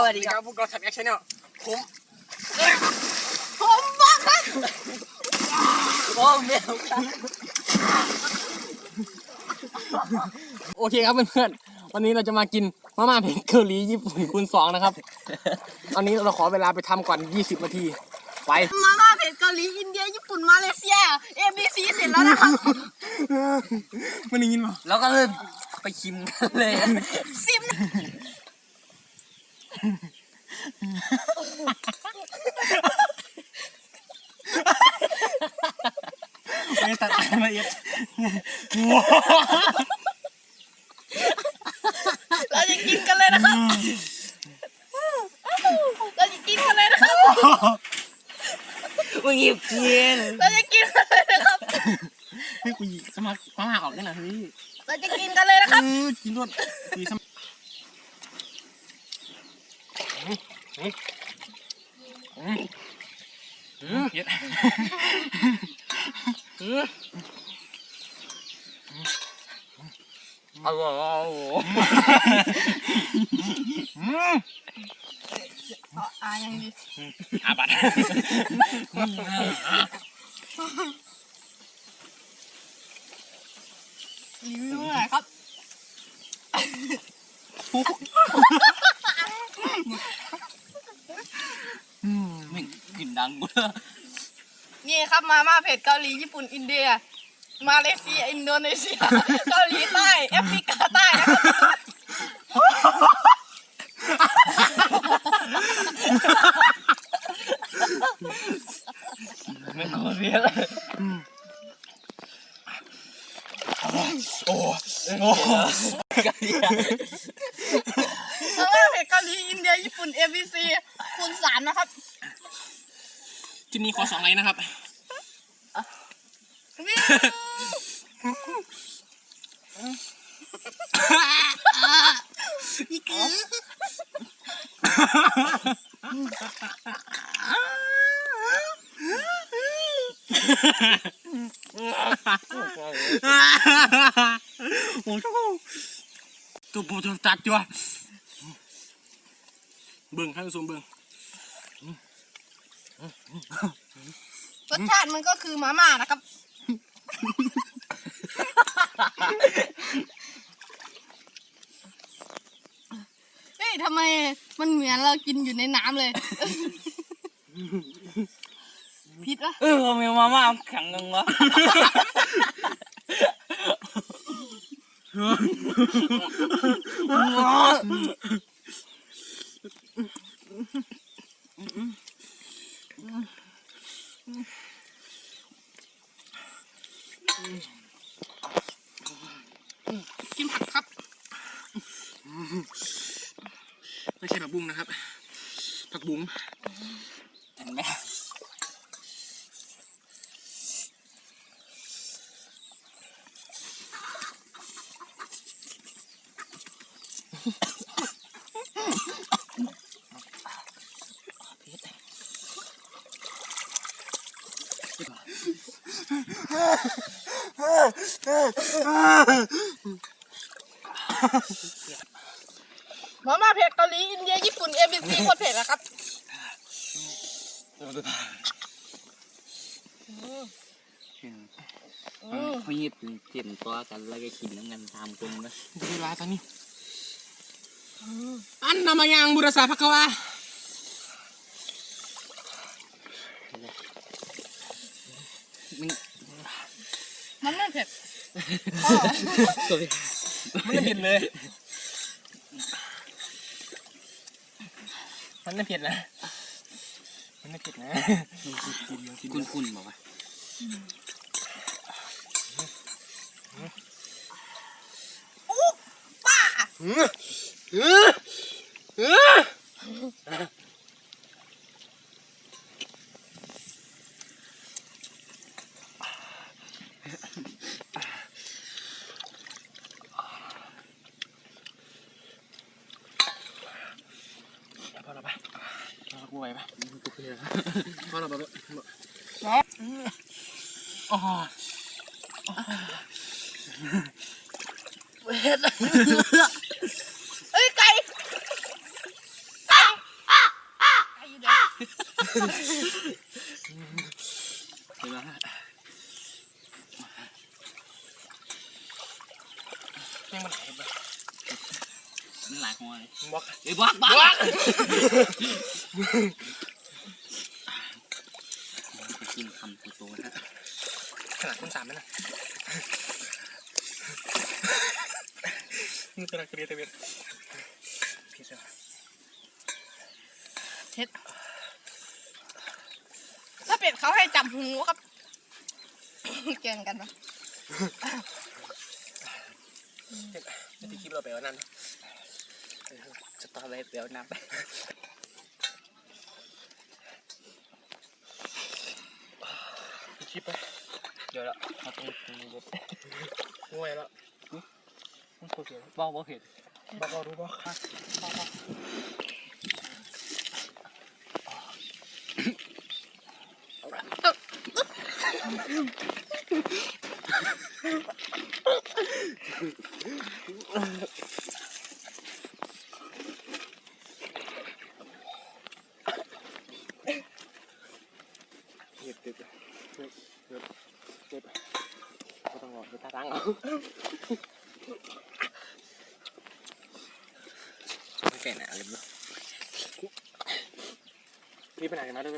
สวัสดีครับพวกเราทำแอคชั่นเนลผมผมบอกครับโอ้เมลครับโอเคครับเพื่อนๆวันนี้เราจะมากินมาม่าเผ็ดเกาหลีญี่ปุ่นคูณสองนะครับตอนนี้เราขอเวลาไปทำก่อน 20นาทีไปมาม่าเผ็ดเกาหลีอินเดียญี่ปุ่นมาเลเซีย ABC เสร็จแล้วนะครับมันได้ยินป่ะแล้วก็เลยไปชิมกันเลยซิม ไม่ตัดรายละเอียดเราจะกินกันเลยนะครับ เราจะกินกันเลยนะครับ มึงหยิบเทียนเราจะกินกันเลยนะครับ ให้กูหยิบสมัครมาม่าออกได้หน่อยเฮ้ยเราจะกินกันเลยนะครับเออกินด้วย คุยสมัครอืมเย็ดอืมอร่อยอ่ายังดีอาบัตรีวิวหน่อยครับ มึงกลิ่นดังกูนี่ครับมาม่าเผ็ดเกาหลีญี่ปุ่นอินเดีย มาเลเซียอินโดนีเซียเกาหลีใต้แอฟริกาใต้นะครับไม่กลัวเรียเลยโอ้กันเรียมาม่าเผ็ดเกาหลีอินเดียญี่ปุ่น ABC คูณสามนะครับ ที่นี่ขอสองไลน์นะครับนี่คือโอ้โหตัวปูตัวตัดจ้วเบิ่งให้ผู้ชมเบิ่ง รสชาติมันก็คือมาม่านะครับ เฮ้ยทำไมมันเหมือนเรากินอยู่ในน้ำเลยผิดวะเออทำไมมาม่าแข็งกังวะ กินผักครับ ไม่ใช่ผักบุ้งนะครับ ผักบุ้งเห็นไหม หมาม่าเผ็ดเกาหลีอินเดียญี่ปุ่น ABC โคตรเผ็ดนะครับเขาหยิบเทียนตัวกันแล้วก็กินน้ำกันตามคนนะดูเวลาตอนนี้อันนามายังบุรษาพักวามึง มันไม่เผ็ดตัวพี่มันไม่เผ็ดเลย มันไม่เผ็ดนะ มันไม่เผ็ดนะกินเดียวกินคุเดีณยวคุณบอกว่า พอแล้วปะพอแล้วกูไหวปะ กูเพื่อพอแล้วปะแล้วอ๋อเอ้ยไคำโตๆนะขนาดคุณสามไหมนะนี่ตระเกียบตะเวียนพี่เสือเท็ดถ้าเป็ดเขาให้จับหูครับแกล้งกันนะจะที่คลิปเราไปวันนั้นสตอเบอร์เปรี้ยวน้ำไป คลิปไปเดี๋ยวละเอาตรงตรงนี้เด็ดง่วยแล้วมันตัวเสียงบ้าบ่เห็นบ้าก็รู้บ้าค่ะเห็ดติดเห็ดเห็ดเห็ดก็ต้องรอไป ตาตั้งเอาไม่แก่หนาเลยมั้งรีบไปไหนกันมาด้วย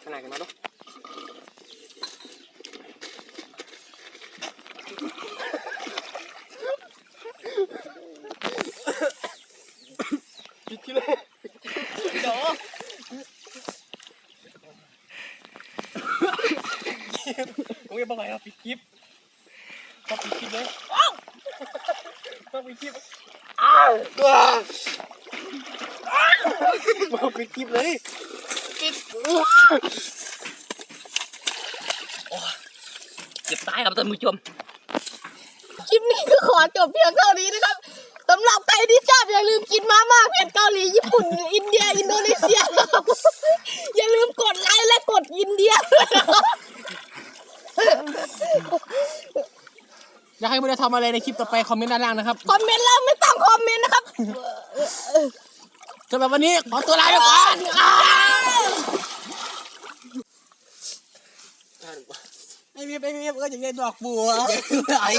ไปไหนกันมาด้วยปิดที่เลยเดี๋ยวผมยังบอกไงครับปิดคลิปก็ปิดคลิปเลยก็ปิดคลิปอ้าว มาปิดคลิปเลยปิดเจ็บตายครับท่านผู้ชม คลิปนี้ก็ขอจบเพียงเท่านี้นะครับสำหรับใครที่ชอบอย่าลืมกินมาม่าเผ็ดเกาหลีญี่ปุ่น อินเดีย อินโดนีเซีย อย่าลืมกดไลค์และกดอินเดียด้วยนะครับ อยากให้บุญทำอะไรในคลิปต่อไปคอมเมนต์ด้านล่างนะครับคอมเมนต์แล้วไม่ต้องคอมเมนต์นะครับสำหรับวันนี้ขอตัวลาไปก่อนไม่มีไม่มีก็อย่างเงี้ยดอกบัวไอ้